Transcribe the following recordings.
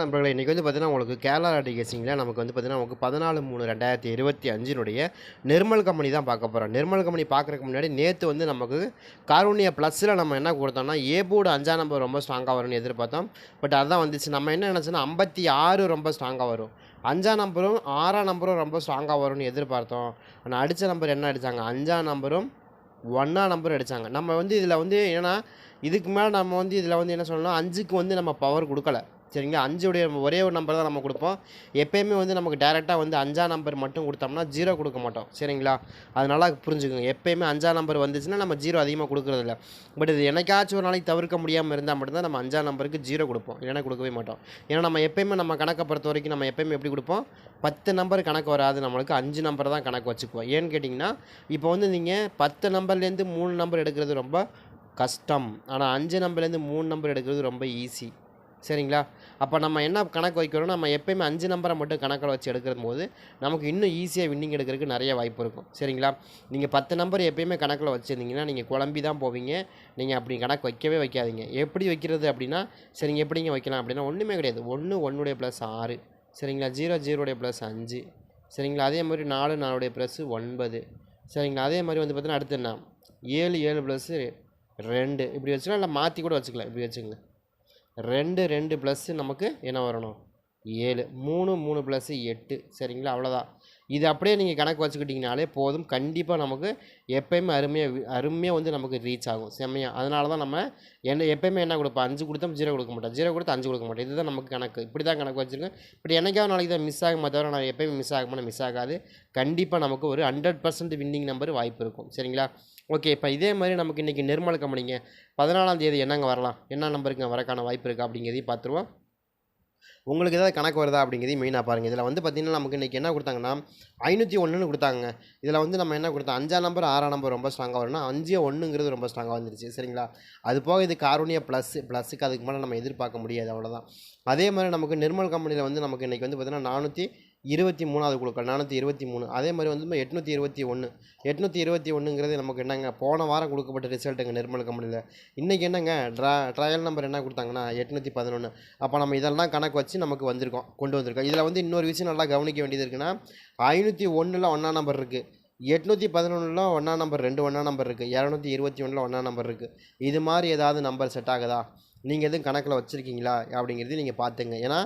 நண்பர்களே. இன்றைக்கி வந்து பார்த்தீங்கன்னா உங்களுக்கு கேரளா லாட்டரி கேசிங்கில் நமக்கு வந்து பார்த்தீங்கன்னா நமக்கு பதினாலு மூணு ரெண்டாயிரத்தி இருபத்தி அஞ்சினுடைய நிர்மல் கம்பெனி தான் பார்க்க போகிறோம் நிர்மல் கம்பெனி பார்க்குறதுக்கு முன்னாடி நேற்று வந்து நமக்கு காரூனியா ப்ளஸில் நம்ம என்ன கொடுத்தோம்னா ஏ போர்டு அஞ்சாம் நம்பர் ரொம்ப ஸ்ட்ராங்காக வரும்னு எதிர்பார்த்தோம். பட் அதான் வந்துச்சு. நம்ம என்ன நினச்சோன்னா ஐம்பத்தி ஆறு ரொம்ப ஸ்ட்ராங்காக வரும். அஞ்சாம் நம்பரும் ஆறாம் நம்பரும் ரொம்ப ஸ்ட்ராங்காக வரும்னு எதிர்பார்த்தோம். ஆனால் அடித்த நம்பர் என்ன அடித்தாங்க அஞ்சாம் நம்பரும் ஒன்றா நம்பர் அடித்தாங்க நம்ம வந்து இதில் வந்து ஏன்னா இதுக்கு மேலே நம்ம வந்து இதில் வந்து என்ன சொல்லணும் அஞ்சுக்கு வந்து நம்ம பவர் கொடுக்கல. சரிங்களா? அஞ்சுடைய ஒரே ஒரு நம்பர் தான் நம்ம கொடுப்போம். எப்பயுமே வந்து நமக்கு டேரெக்டாக வந்து அஞ்சா நம்பர் மட்டும் கொடுத்தோம்னா ஜீரோ கொடுக்க மாட்டோம். சரிங்களா? அது புரிஞ்சுக்கோங்க. எப்போயுமே அஞ்சா நம்பர் வந்துச்சுன்னா நம்ம ஜீரோ அதிகமாக கொடுக்குறதில்ல பட் இது என்னைக்காச்சும் ஒரு நாளைக்கு தவிர்க்க முடியாமல் இருந்தால் மட்டும்தான் நம்ம அஞ்சா நம்பருக்கு ஜீரோ கொடுப்போம். இல்லைன்னா கொடுக்கவே மாட்டோம். ஏன்னா நம்ம எப்போயுமே நம்ம கணக்கை பொறுத்த வரைக்கும் நம்ம எப்போயுமே எப்படி கொடுப்போம்? பத்து நம்பர் கணக்கு வராது. நம்மளுக்கு அஞ்சு நம்பர் தான் கணக்கு வச்சுக்குவோம். ஏன்னு கேட்டிங்கன்னா இப்போ வந்து நீங்கள் பத்து நம்பர்லேருந்து மூணு நம்பர் எடுக்கிறது ரொம்ப கஷ்டம். ஆனால் அஞ்சு நம்பர்லேருந்து மூணு நம்பர் எடுக்கிறது ரொம்ப ஈஸி சரிங்களா? அப்போ நம்ம என்ன கணக்கு வைக்கிறோம் நம்ம எப்பயுமே அஞ்சு நம்பரை மட்டும் கணக்கில் வச்சு எடுக்கிறது போது நமக்கு இன்னும் ஈஸியாக வின்னிங் எடுக்கிறதுக்கு நிறைய வாய்ப்பு இருக்கும். சரிங்களா? நீங்கள் பத்து நம்பர் எப்பயுமே கணக்கில் வச்சுருந்தீங்கன்னா நீங்கள் குழம்பி தான் போவீங்க. நீங்கள் அப்படி கணக்கு வைக்கவே வைக்காதீங்க. எப்படி வைக்கிறது அப்படின்னா சரிங்க எப்படிங்க வைக்கலாம் அப்படின்னா ஒன்றுமே கிடையாது. ஒன்று ஒன்றுடைய ப்ளஸ் ஆறு. சரிங்களா? ஜீரோ ஜீரோடைய ப்ளஸ் அஞ்சு. சரிங்களா? அதே மாதிரி நாலு நாலுடைய ப்ளஸ்ஸு ஒன்பது. சரிங்களா? அதே மாதிரி வந்து பார்த்தீங்கன்னா அடுத்து என்ன? ஏழு ஏழு ப்ளஸ்ஸு ரெண்டு. இப்படி வச்சுக்கலாம் இல்லை மாற்றி கூட வச்சுக்கலாம். இப்படி வச்சுக்கோங்க. ரெண்டு ரெண்டு ப்ளஸ்ஸு நமக்கு என்ன வரணும்? ஏழு. மூணு மூணு ப்ளஸ்ஸு எட்டு. சரிங்களா? அவ்வளோதான் இது அப்படியே நீங்கள் கணக்கு வச்சுக்கிட்டிங்கனாலே போதும். கண்டிப்பாக நமக்கு எப்போயுமே அருமையாக அருமையாக வந்து நமக்கு ரீச் ஆகும். செம்மையாக அதனால தான் நம்ம என்ன எப்போயுமே என்ன கொடுப்போம்? அஞ்சு கொடுத்தோம் ஜீரோ கொடுக்க மாட்டோம். ஜீரோ கொடுத்து அஞ்சு கொடுக்க மாட்டோம். இதுதான் நமக்கு கணக்கு. இப்படி தான் கணக்கு வச்சுருக்கேன் இப்படி எனக்காவது நாளைக்கு தான் மிஸ் ஆகும் தவிர நான் எப்போயுமே மிஸ் ஆகுமா மிஸ் ஆகாது. கண்டிப்பாக நமக்கு ஒரு ஹண்ட்ரட் பர்சன்ட் வின்னிங் நம்பர் வாய்ப்பு இருக்கும். சரிங்களா? ஓகே இப்போ இதே மாதிரி நமக்கு இன்றைக்கி நிர்மல் கம்பெனிங்க பதினாலாம் தேதி என்னங்க வரலாம்? என்ன நம்பருக்கு வரக்கான வாய்ப்பு இருக்கா அப்படிங்கிறதையும் பார்த்துருவோம். உங்களுக்கு ஏதாவது கணக்கு வருதா அப்படிங்கிறதையும் மெயினாக பாருங்கள் இதில் வந்து பார்த்திங்கன்னா நமக்கு இன்றைக்கி என்ன கொடுத்தாங்கன்னா ஐநூற்றி ஒன்றுன்னு கொடுத்தாங்க. இதில் வந்து நம்ம என்ன கொடுத்தோம்? அஞ்சாம் நம்பர் ஆறாம் நம்பர் ரொம்ப ஸ்ட்ராங்காக வரும்னா அஞ்சு ஒன்றுங்கிறது ரொம்ப ஸ்ட்ராங்காக வந்துருச்சு. சரிங்களா? அது போக இது காரூணிய ப்ளஸ் ப்ளஸுக்கு அதுக்கு மேலே நம்ம எதிர்பார்க்க முடியாது அவ்வளோதான் அதே மாதிரி நமக்கு நிர்மல் கம்பெனியில் வந்து நமக்கு இன்றைக்கி வந்து பார்த்திங்கன்னா நானூற்றி இருபத்தி மூணாவது குழுக்கள் நானூற்றி இருபத்தி மூணு. அதே மாதிரி வந்து எட்நூற்றி இருபத்தி ஒன்று எட்நூற்றி இருபத்தி ஒன்றுங்கிறது நமக்கு என்னங்க போன வாரம் கொடுக்கப்பட்ட ரிசல்ட்டுங்க நிர்மல் கம்பெனியில் இன்றைக்கி என்னங்க ட்ரா ட்ரையல் நம்பர் என்ன கொடுத்தாங்கன்னா எட்நூற்றி பதினொன்று அப்போ நம்ம இதெல்லாம் கணக்கு வச்சு நமக்கு வந்திருக்கோம் கொண்டு வந்திருக்கோம். இதில் வந்து இன்னொரு விஷயம் நல்லா கவனிக்க வேண்டியது இருக்குன்னா ஐநூற்றி ஒன்றில் ஒன்றா நம்பர் இருக்குது எட்நூற்றி பதினொன்றில் ஒன்றா நம்பர் ரெண்டு ஒன்றா நம்பர் இருக்குது இரநூத்தி இருபத்தி ஒன்றில் ஒன்றா நம்பர் இருக்குது இது மாதிரி ஏதாவது நம்பர் செட் ஆகுதா? நீங்கள் எதுவும் கணக்கில் வச்சுருக்கீங்களா? அப்படிங்கிறது நீங்கள் பார்த்துங்க. ஏன்னா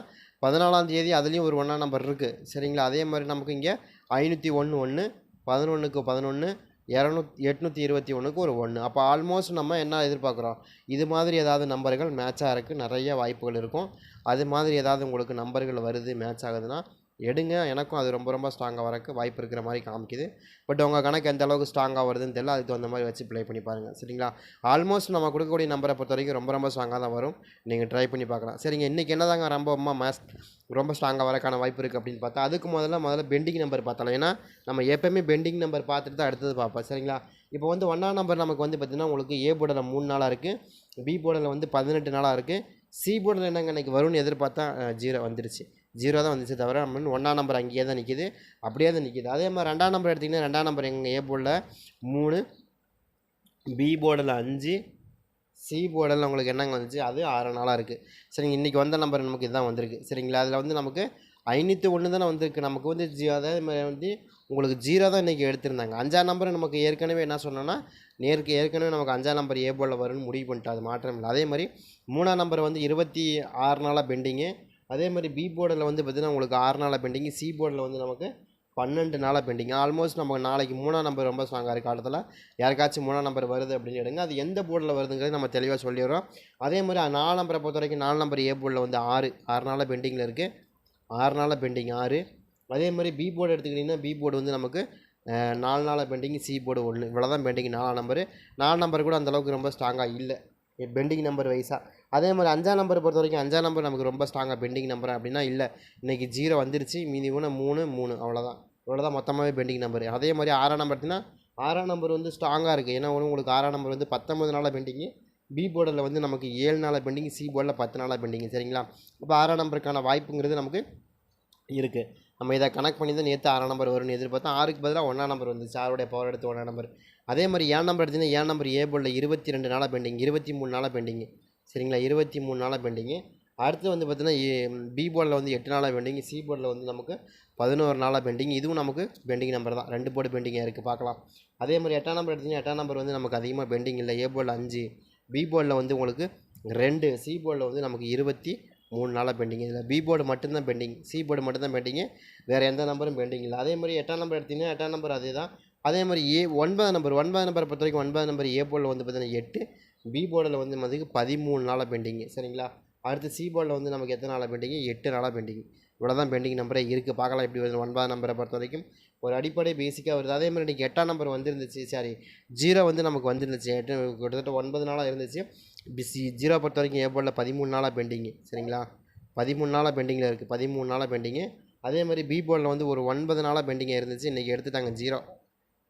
பதினாலாம் தேதி அதுலேயும் ஒரு ஒன்றா நம்பர் இருக்குது சரிங்களா? அதே மாதிரி நமக்கு இங்கே ஐநூற்றி ஒன்று ஒன்று பதினொன்றுக்கு பதினொன்று இரநூத்தி எட்நூற்றி இருபத்தி ஒன்றுக்கு ஒரு ஒன்று அப்போ ஆல்மோஸ்ட் நம்ம என்ன எதிர்பார்க்குறோம்? இது மாதிரி ஏதாவது நம்பர்கள் மேட்ச் ஆகிறதுக்கு நிறைய வாய்ப்புகள் இருக்கும். அது மாதிரி ஏதாவது உங்களுக்கு நம்பர்கள் வருது மேட்ச் ஆகுதுன்னா எடுங்க. எனக்கும் அது ரொம்ப ரொம்ப ஸ்ட்ராங்காக வரக்கு வாய்ப்பு இருக்கிற மாதிரி காமிக்குது. பட் உங்கள் கணக்கு எந்த அளவுக்கு ஸ்ட்ராங்காக வருதுன்னு தெரியல. அதுக்கு தகுந்த மாதிரி வச்சு ப்ளே பண்ணி பாருங்கள் சரிங்களா? ஆல்மோஸ்ட் நம்ம கொடுக்கக்கூடிய நம்பரை பொறுத்த வரைக்கும் ரொம்ப ரொம்ப ஸ்ட்ராங்காக தான் வரும். நீங்கள் ட்ரை பண்ணி பார்க்கலாம். சரிங்க. இன்றைக்கி என்னதாங்க ரொம்ப மேஸ் ரொம்ப ஸ்ட்ராங்காக வரக்கான வாய்ப்பு இருக்குது அப்படின்னு பார்த்தா அதுக்கு முதல்ல முதல்ல பெண்டிங் நம்பர் பார்த்தலாம். ஏன்னா நம்ம எப்போயுமே பெண்டிங் நம்பர் பார்த்துட்டு தான் அடுத்தது பார்ப்போம். சரிங்களா? இப்போ வந்து ஒன்றாம் நம்பர் நமக்கு வந்து பார்த்திங்கன்னா உங்களுக்கு ஏ போர்டில் மூணு நாளாக இருக்குது பி போர்டில் வந்து பதினெட்டு நாளாக இருக்குது சி போர்டில் என்னங்க இன்றைக்கி வரும்னு எதிர்பார்த்தா ஜீரோ வந்துருச்சு. ஜீரோ தான் வந்துச்சு தவிர நம்ம ஒன்றாம் நம்பர் அங்கேயே தான் நிற்கிது அப்படியே தான் நிற்கிது அதே மாதிரி ரெண்டாம் நம்பர் எடுத்திங்கன்னா ரெண்டாம் நம்பர் எங்கள் ஏ போர்டில் மூணு பி போர்டில் அஞ்சு சி போர்டில் உங்களுக்கு என்னங்க வந்துச்சு? அது ஆறு நாளாக இருக்குது சரிங்க இன்றைக்கி வந்த நம்பர் நமக்கு இதுதான் வந்திருக்கு. சரிங்களா? அதில் வந்து நமக்கு ஐநூற்றி ஒன்று தானே வந்திருக்கு. நமக்கு வந்து ஜி அதே மாதிரி வந்து உங்களுக்கு ஜீரோ தான் இன்றைக்கி எடுத்திருந்தாங்க. அஞ்சாம் நம்பர் நமக்கு ஏற்கனவே என்ன சொன்னோன்னா நேருக்கு ஏற்கனவே நமக்கு அஞ்சாம் நம்பர் ஏ போர்டில் வரும்னு முடிவு பண்ணிட்டு அது மாற்றம் இல்லை. அதே மாதிரி மூணாம் நம்பர் வந்து இருபத்தி ஆறு நாளாக பெண்டிங்கு அதே மாதிரி பி போர்டில் வந்து பார்த்திங்கன்னா உங்களுக்கு ஆறு நாளாக பெண்டிங்கு சி போர்டில் வந்து நமக்கு பன்னெண்டு நாளாக பெண்டிங் ஆல்மோஸ்ட் நமக்கு நாளைக்கு மூணாம் நம்பர் ரொம்ப ஸ்ட்ராங்காக இருக்குது காலத்தில் யாருக்காச்சும் மூணாம் நம்பர் வருது அப்படின்னு எடுங்க. அது எந்த போர்டில் வருதுங்கிறது நம்ம தெளிவாக சொல்லிடுறோம். அதே மாதிரி நாலு நம்பரை பொறுத்த வரைக்கும் நாலு நம்பர் ஏ போர்டில் வந்து ஆறு ஆறு நாளாக பெண்டிங்கில் இருக்குது ஆறு நாளாக பெண்டிங் ஆறு. அதே மாதிரி பி போர்டு எடுத்துக்கிட்டிங்கன்னா பி போர்டு வந்து நமக்கு நாலு நாளாக பெண்டிங் சி போர்டு ஒன்று இவ்வளோ தான் பெண்டிங் நாலாம் நம்பரு நாலு நம்பர் கூட அந்தளவுக்கு ரொம்ப ஸ்ட்ராங்காக இல்லை. பெண்டிங் நம்பர் வைஸாக அதே மாதிரி அஞ்சாம் நம்பர் பொறுத்த வரைக்கும் அஞ்சாம் நம்பர் நமக்கு ரொம்ப ஸ்ட்ராங்காக பெண்டிங் நம்பர் அப்படின்னா இல்லை. இன்றைக்கி ஜீரோ வந்துருச்சு மீதி ஒன்று மூணு மூணு. அவ்வளோதான் இவ்வளோதான் மொத்தமாகவே பெண்டிங் நம்பர். அதே மாதிரி ஆறாம் நம்பர் எடுத்திங்கன்னா ஆறாம் நம்பர் வந்து ஸ்ட்ராங்காக இருக்குது ஏன்னா ஒன்று உங்களுக்கு ஆறாம் நம்பர் வந்து பத்தொம்பது நாளாக பெண்டிங்கு பி போர்டில் வந்து நமக்கு ஏழு நாளாக பெண்டிங் சி போர்டில் பத்து நாளாக பெண்டிங். சரிங்களா? இப்போ ஆறாம் நம்பருக்கான வாய்ப்புங்கிறது நமக்கு இருக்குது நம்ம இதை கனெக்ட் பண்ணி தான் நேற்று ஆறாம் நம்பர் வரும்னு எதிர்பார்த்தா ஆறுக்கு பதிலாக ஒன்றாம் நம்பர் வந்துச்சு. ஆறுடைய பவர் எடுத்து ஒன்றாம் நம்பர். அதே மாதிரி ஏன் நம்பர் எடுத்திங்கன்னா ஏன் நம்பர் ஏ இருபத்தி ரெண்டு நாளாக பெண்டிங் இருபத்தி மூணு நாளாக பெண்டிங் சரிங்களா? இருபத்தி மூணு நாளாக பெண்டிங்கு அடுத்து வந்து பார்த்தீங்கன்னா பி போர்டில் வந்து எட்டு நாளாக பெண்டிங் சி போர்டில் வந்து நமக்கு பதினோரு நாளாக பெண்டிங் இதுவும் நமக்கு பெண்டிங் நம்பர் தான். ரெண்டு போர்டு பெண்டிங்காக இருக்குது பார்க்கலாம். அதே மாதிரி எட்டாம் நம்பர் எடுத்தீங்கன்னா எட்டாம் நம்பர் வந்து நமக்கு அதிகமாக பெண்டிங் இல்லை. ஏ போர்டில் அஞ்சு பி போர்டில் வந்து உங்களுக்கு ரெண்டு சி போர்டில் வந்து நமக்கு இருபத்தி மூணு நாளாக பெண்டிங் இதில் பி போர்டு மட்டும்தான் பெண்டிங் சி போர்டு மட்டும்தான் பெண்டிங்கு வேறு எந்த நம்பரும் பெண்டிங் இல்லை. அதே மாதிரி எட்டாம் நம்பர் எடுத்தீங்கன்னா எட்டாம் நம்பர் அதே தான் அதே மாதிரி ஏ ஒன்பது நம்பர் ஒன்பது நம்பரை பொறுத்த வரைக்கும் ஒன்பது நம்பர் ஏ போர்டில் வந்து பார்த்தீங்கன்னா எட்டு பி போர்டில் வந்து நமக்கு பதிமூணு நாளாக பெண்டிங்கு சரிங்களா? அடுத்து சி போர்டில் வந்து நமக்கு எத்தனை நாளாக பெண்டிங்கு எட்டு நாளாக பெண்டிங் இவ்வளோ தான் பெண்டிங் நம்பரே இருக்குது பார்க்கலாம் எப்படி வருது ஒன்பதாம் நம்பரை பொறுத்த வரைக்கும் ஒரு அடிப்படை பேசிக்காக வருது. அதே மாதிரி இன்றைக்கி எட்டாம் நம்பர் வந்துருந்துச்சு. சாரி ஜீரோ வந்து நமக்கு வந்துருந்துச்சு. எட்டு கிட்டத்தட்ட ஒன்பது நாளாக இருந்துச்சு. பிசி ஜீரோ பொறுத்த வரைக்கும் ஏபோர்டில் பதிமூணு நாளாக பெண்டிங்கு சரிங்களா? பதிமூணு நாளாக பெண்டிங்கில் இருக்குது பதிமூணு நாளாக பெண்டிங்கு அதே மாதிரி பி போர்டில் வந்து ஒரு ஒன்பது நாளாக பெண்டிங்காக இருந்துச்சு. இன்றைக்கி எடுத்துட்டாங்க ஜீரோ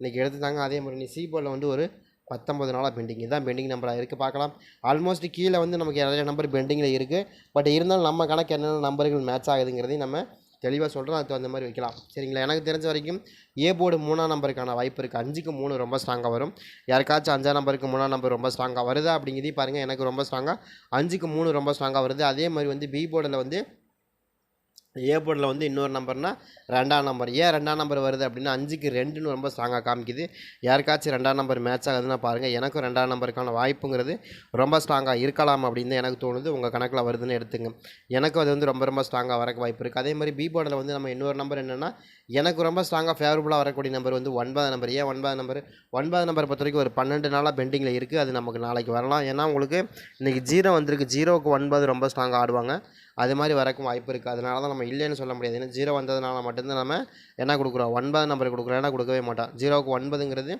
இன்றைக்கி எடுத்துட்டாங்க. அதே மாதிரி நீ சீபோர்டில் வந்து ஒரு பத்தொம்பது நாளாக பெண்டிங் இதுதான் பெண்டிங் நம்பராக இருக்குது பார்க்கலாம். ஆல்மோஸ்ட் கீழே வந்து நமக்கு நிறைய நம்பர் பெண்டிங்கில் இருக்குது பட் இருந்தாலும் நம்ம கணக்கு என்னென்ன நம்பர்கள் மேட்ச் ஆகுதுங்கிறதையும் நம்ம தெளிவாக சொல்கிறோம் அதுக்கு அந்த மாதிரி வைக்கலாம். சரிங்களா? எனக்கு தெரிஞ்ச வரைக்கும் ஏ போர்டு மூணாம் நம்பருக்கான வாய்ப்பு இருக்குது அஞ்சுக்கு மூணு ரொம்ப ஸ்ட்ராங்காக வரும். யாருக்காச்சும் அஞ்சாம் நம்பருக்கு மூணாம் நம்பர் ரொம்ப ஸ்ட்ராங்காக வருதா அப்படிங்கிறதையும் பாருங்கள் எனக்கு ரொம்ப ஸ்ட்ராங்காக அஞ்சுக்கு மூணு ரொம்ப ஸ்ட்ராங்காக வருது. அதே மாதிரி வந்து பி போர்டில் வந்து ஏ போர்டில் வந்து இன்னொரு நம்பர்னா ரெண்டாம் நம்பர். ஏன் ரெண்டாம் நம்பர் வருது அப்படின்னா அஞ்சுக்கு ரெண்டுன்னு ரொம்ப ஸ்ட்ராங்காக காமிக்குது. யாருக்காச்சும் ரெண்டாம் நம்பர் மேட்ச் ஆகுதுன்னா பாருங்கள் எனக்கும் ரெண்டாம் நம்பருக்கான வாய்ப்புங்கிறது ரொம்ப ஸ்ட்ராங்காக இருக்கலாம் அப்படின்னு தான் எனக்கு தோணுது. உங்கள் கணக்கில் வருதுன்னு எடுத்துங்க. எனக்கும் அது வந்து ரொம்ப ரொம்ப ஸ்ட்ராங்காக வரக்கு வாய்ப்பு இருக்குது அதே மாதிரி பி போர்டில் வந்து நம்ம இன்னொரு நம்பர் என்னென்னா எனக்கு ரொம்ப ஸ்ட்ராங்காக ஃபேவரபுளாக வரக்கூடிய நம்பர் வந்து ஒன்பதாம் நம்பர் ஏன் ஒன்பது நம்பர் ஒன்பது நம்பர் பொறுத்த வரைக்கும் ஒரு பன்னெண்டு நாளாக பெண்டிங்கில் இருக்குது அது நமக்கு நாளைக்கு வரலாம். ஏன்னா உங்களுக்கு இன்றைக்கி ஜீரோ வந்திருக்கு. ஜீரோவுக்கு ஒன்பது ரொம்ப ஸ்ட்ராங்காக ஆடுவாங்க. அது மாதிரி வரக்கும் வாய்ப்பு இருக்குது அதனால தான் நம்ம இல்லைன்னு சொல்ல முடியாது. ஏன்னா ஜீரோ வந்ததுனால மட்டும்தான் நம்ம என்ன கொடுக்குறோம்? ஒன்பது நம்பர் கொடுக்குறோம். ஏன்னா கொடுக்கவே மாட்டோம். ஜீரோவுக்கு ஒன்பதுங்கிறது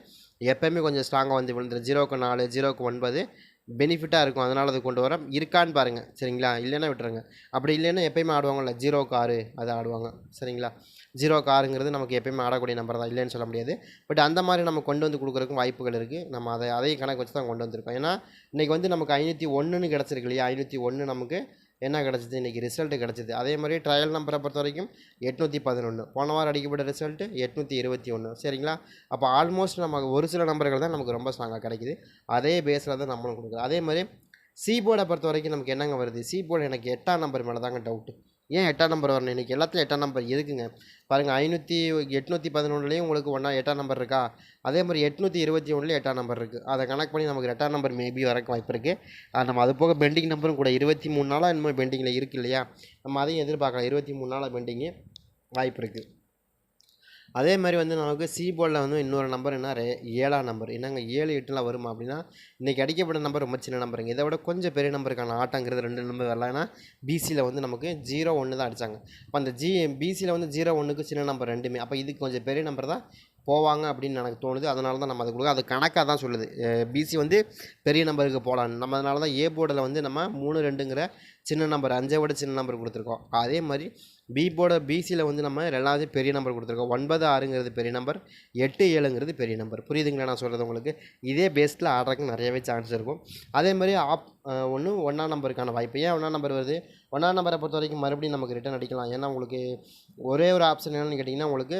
எப்போயுமே கொஞ்சம் ஸ்ட்ராங்காக வந்து விழுந்துடும் ஜீரோவுக்கு நாலு ஜீரோவுக்கு ஒன்பது பெனிஃபிட்டாக இருக்கும். அதனால் அது கொண்டு வரோம். இருக்கான்னு பாருங்கள் சரிங்களா? இல்லைன்னா விட்டுருங்க. அப்படி இல்லைன்னா எப்போயுமே ஆடுவாங்கல்ல? ஜீரோ காரு அதை ஆடுவாங்க. சரிங்களா? ஜீரோ காருங்கிறது நமக்கு எப்போயுமே ஆடக்கூடிய நம்பர் தான். இல்லைன்னு சொல்ல முடியாது. பட் அந்த மாதிரி நம்ம கொண்டு வந்து கொடுக்குறதுக்கும் வாய்ப்புகள் இருக்குது நம்ம அதை அதையும் கணக்கு வச்சு தான் கொண்டு வந்திருக்கோம். ஏன்னா இன்றைக்கி வந்து நமக்கு ஐநூற்றி ஒன்றுன்னு கிடச்சிருக்கு இல்லையா? ஐநூற்றி ஒன்று நமக்கு என்ன கிடச்சிது? இன்றைக்கி ரிசல்ட்டு கிடச்சிது. அதே மாதிரி ட்ரையல் நம்பரை பொறுத்த வரைக்கும் எட்நூற்றி பதினொன்று போன வாரம் அடிக்கப்பட்ட ரிசல்ட்டு எட்நூற்றி இருபத்தி ஒன்று சரிங்களா? அப்போ ஆல்மோஸ்ட் நமக்கு ஒரு சில நம்பர்கள் தான் நமக்கு ரொம்ப ஸ்ட்ராங்காக கிடைக்குது. அதே பேஸில் தான் நம்மளும் கொடுக்குறோம். அதே மாதிரி சி போர்டை பொறுத்த வரைக்கும் நமக்கு என்னங்க வருது? சி போர்டு எனக்கு எட்டாம் நம்பர் மேலே தாங்க டவுட்டு ஏன் எட்டாம் நம்பர் வரணும்? எனக்கு எல்லாத்துலையும் எட்டாம் நம்பர் எதுக்குங்க? பாருங்கள் ஐநூற்றி எட்நூற்றி பதினொன்றுலேயும் உங்களுக்கு ஒன்றா எட்டாம் நம்பர் இருக்கா? அதே மாதிரி எட்நூற்றி இருபத்தி ஒன்றுலேயும் எட்டாம் நம்பர் இருக்குது அதை கணக்கு பண்ணி நமக்கு எட்டாம் நம்பர் மேபி வரக்கு வாய்ப்பு இருக்குது நம்ம அது போக பெண்டிங் நம்பரும் கூட இருபத்தி மூணு நாளாக இன்னும் பெண்டிங்கில் இருக்குது இல்லையா? நம்ம அதையும் எதிர்பார்க்கலாம். இருபத்தி மூணு நாளாக பெண்டிங்கு வாய்ப்பு இருக்குது அதே மாதிரி வந்து நமக்கு சி போர்டில் வந்து இன்னொரு நம்பர் என்ன ஏழாம் நம்பர் என்னங்க ஏழு எட்டுலாம் வருமா அப்படின்னா இன்றைக்கி அடிக்கப்பட்ட நம்பர் ரொம்ப சின்ன நம்பருங்க இதை விட கொஞ்சம் பெரிய நம்பருக்கான ஆட்டங்கிறது ரெண்டு நம்பர் வரலாம். ஏன்னா பிசியில் வந்து நமக்கு ஜீரோ ஒன்று தான் அடித்தாங்க அப்போ அந்த ஜி பிசியில் வந்து ஜீரோ ஒன்றுக்கு சின்ன நம்பர் ரெண்டுமே. அப்போ இதுக்கு கொஞ்சம் பெரிய நம்பர் தான் போவாங்க அப்படின்னு எனக்கு தோணுது. அதனால தான் நம்ம அதை கொடுக்க அது கணக்காக தான் சொல்லுது. பிசி வந்து பெரிய நம்பருக்கு போகலான்னு நம்ம அதனால தான் ஏ போர்டில் வந்து நம்ம மூணு ரெண்டுங்கிற சின்ன நம்பர் அஞ்சை விட சின்ன நம்பர் கொடுத்துருக்கோம். அதே மாதிரி பி பிசியில் வந்து நம்ம ரெண்டாவது பெரிய நம்பர் கொடுத்துருக்கோம். ஒன்பது ஆறுங்கிறது பெரிய நம்பர் எட்டு ஏழுங்கிறது பெரிய நம்பர் புரியுதுங்களா நான் சொல்கிறது உங்களுக்கு? இதே பேஸ்டில் ஆடுறதுக்கு நிறையவே சான்ஸ் இருக்கும். அதே மாதிரி ஆப் ஒன்று ஒன்றாம் நம்பருக்கான வாய்ப்பு. ஏன் ஒன்றாம் நம்பர் வருது? ஒன்றாம் நம்பரை பொறுத்த வரைக்கும் மறுபடியும் நமக்கு ரிட்டன் அடிக்கலாம். ஏன்னா உங்களுக்கு ஒரே ஒரு ஆப்ஷன் என்னென்னு கேட்டிங்கன்னா உங்களுக்கு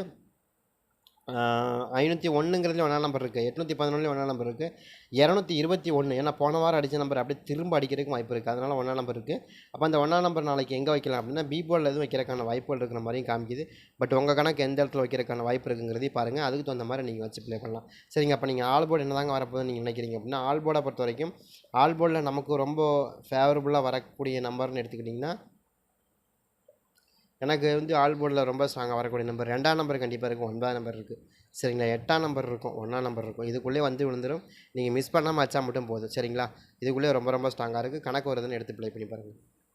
ஐநூற்றி ஒன்றுங்கிறதுல ஒன்றா நம்பர் இருக்குது எட்நூற்றி பதினொன்றுல ஒன்றா நம்பர் இருக்குது இரநூத்தி இருபத்தி ஒன்று ஏன்னா போன வாரம் அடித்த நம்பர் அப்படியே திரும்ப அடிக்கிறதுக்கு வாய்ப்பு இருக்குது அதனால் ஒன்றா நம்பர் இருக்குது அப்போ அந்த ஒன்றா நம்பர் நாளைக்கு எங்கே வைக்கலாம் அப்படின்னா பீபோலில் எதுவும் வைக்கிறக்கான வாய்ப்புகள் இருக்கிற மாதிரியும் காமிக்குது. பட் உங்கள் கணக்கு எந்த இடத்துல வைக்கிறக்கான வாய்ப்பு இருக்குங்கிறதையும் பாருங்கள் அதுக்கு தகுந்த மாதிரி நீங்கள் வச்சு ப்ளே பண்ணலாம். சரிங்க அப்போ நீங்கள் ஆல் போர்டு என்ன தாங்க வரப்போகுது நீங்கள் நினைக்கிறீங்க அப்படின்னா ஆல் போர்டை பொறுத்த வரைக்கும் ஆல் போர்டில் நமக்கு ரொம்ப ஃபேவரபுளாக வரக்கூடிய நம்பர்னு எடுத்துக்கிட்டிங்கன்னா எனக்கு வந்து ஆல் போர்டில் ரொம்ப ஸ்ட்ராங்காக வரக்கூடிய நம்பர் ரெண்டாம் நம்பர் கண்டிப்பாக இருக்கும் ஒன்பதாம் நம்பர் இருக்குது சரிங்களா? எட்டாம் நம்பர் இருக்கும் ஒன்றாம் நம்பர் இருக்கும். இதுக்குள்ளே வந்து விழுந்துடும் நீங்கள் மிஸ் பண்ணாமல் வச்சா மட்டும் போதும். சரிங்களா? இதுக்குள்ளே ரொம்ப ரொம்ப ஸ்ட்ராங்காக இருக்குது கணக்கு வருதுன்னு எடுத்து ப்ளே பண்ணி பாருங்கள்